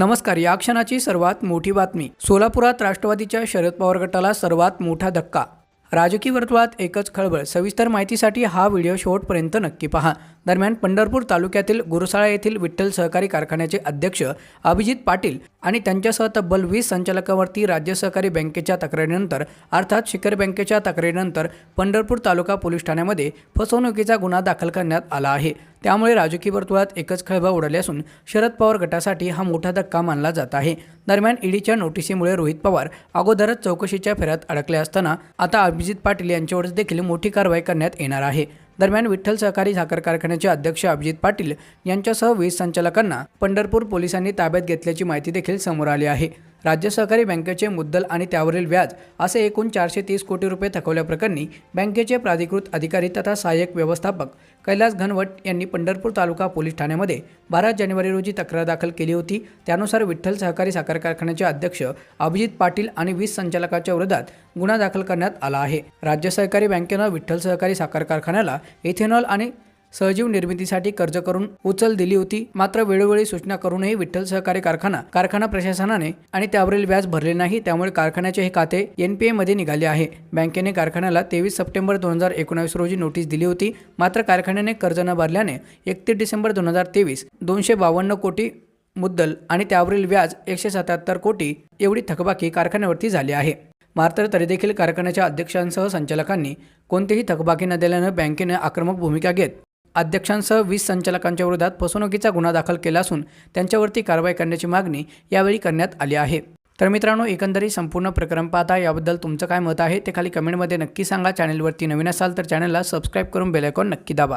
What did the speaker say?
नमस्कार या क्षणाची सर्वात मोठी बातमी. सोलापुरात राष्ट्रवादीच्या शरद पवार गटाला सर्वात मोठा धक्का. राजकीय वर्तुळात एकच खळबळ. सविस्तर माहितीसाठी हा व्हिडिओ शेवटपर्यंत नक्की पहा. दरम्यान पंढरपूर तालुक्यातील गुरुसाळा येथील विठ्ठल सहकारी कारखान्याचे अध्यक्ष अभिजित पाटील आणि त्यांच्यासह तब्बल वीस संचालकावरती राज्य सहकारी बँकेच्या तक्रारीनंतर अर्थात शिखर बँकेच्या तक्रारीनंतर पंढरपूर तालुका पोलीस ठाण्यामध्ये फसवणुकीचा गुन्हा दाखल करण्यात आला आहे. त्यामुळे राजकीय वर्तुळात एकच खळबळ उडाली असून शरद पवार गटासाठी हा मोठा धक्का मानला जात आहे. दरम्यान ईडीच्या नोटिसीमुळे रोहित पवार अगोदरच चौकशीच्या फेऱ्यात अडकले असताना आता अभिजित पाटील यांच्यावर देखील मोठी कारवाई करण्यात येणार आहे. दरम्यान विठ्ठल सहकारी साखर कारखान्याचे अध्यक्ष अभिजित पाटील यांच्यासह वीज संचालकांना पंढरपूर पोलिसांनी ताब्यात घेतल्याची माहिती देखील समोर आली आहे. राज्य सहकारी बँकेचे मुद्दल आणि त्यावरील व्याज असे एकूण चारशे तीस कोटी रुपये थकवल्याप्रकरणी बँकेचे प्राधिकृत अधिकारी तथा सहाय्यक व्यवस्थापक कैलास घनवट यांनी पंढरपूर तालुका पोलीस ठाण्यामध्ये बारा जानेवारी रोजी तक्रार दाखल केली होती. त्यानुसार विठ्ठल सहकारी साखर कारखान्याचे अध्यक्ष अभिजित पाटील आणि वीज संचालकाच्या विरोधात गुन्हा दाखल करण्यात आला आहे. राज्य सहकारी बँकेनं विठ्ठल सहकारी साखर कारखान्याला इथेनॉल आणि सहजीव निर्मितीसाठी कर्ज करून उचल दिली होती. मात्र वेळोवेळी सूचना करूनही विठ्ठल सहकारी कारखाना कारखाना प्रशासनाने आणि त्यावरील व्याज भरले नाही. त्यामुळे कारखान्याचे हे खाते एनपीए मध्ये निघाले आहे. बँकेने कारखान्याला तेवीस सप्टेंबर दोन हजार एकोणावीस रोजी नोटीस दिली होती. मात्र कारखान्याने कर्ज न भरल्याने एकतीस डिसेंबर दोन हजार तेवीस दोनशे बावन्न कोटी मुद्दल आणि त्यावरील व्याज एकशे सत्याहत्तर कोटी एवढी थकबाकी कारखान्यावरती झाली आहे. मात्र तरी देखील कारखान्याच्या अध्यक्षांसह संचालकांनी कोणतीही थकबाकी न दिल्यानं बँकेने आक्रमक भूमिका घेत अध्यक्षांसह वीस संचालकांच्या विरोधात फसवणुकीचा गुन्हा दाखल केला असून त्यांच्यावरती कारवाई करण्याची मागणी यावेळी करण्यात आली आहे. तर मित्रांनो एकंदरीत संपूर्ण प्रकरण पाहता याबद्दल तुमचं काय मत आहे ते खाली कमेंटमध्ये नक्की सांगा. चॅनलवरती नवीन असाल तर चॅनलला सबस्क्राईब करून बेलायकॉन नक्की दाबा.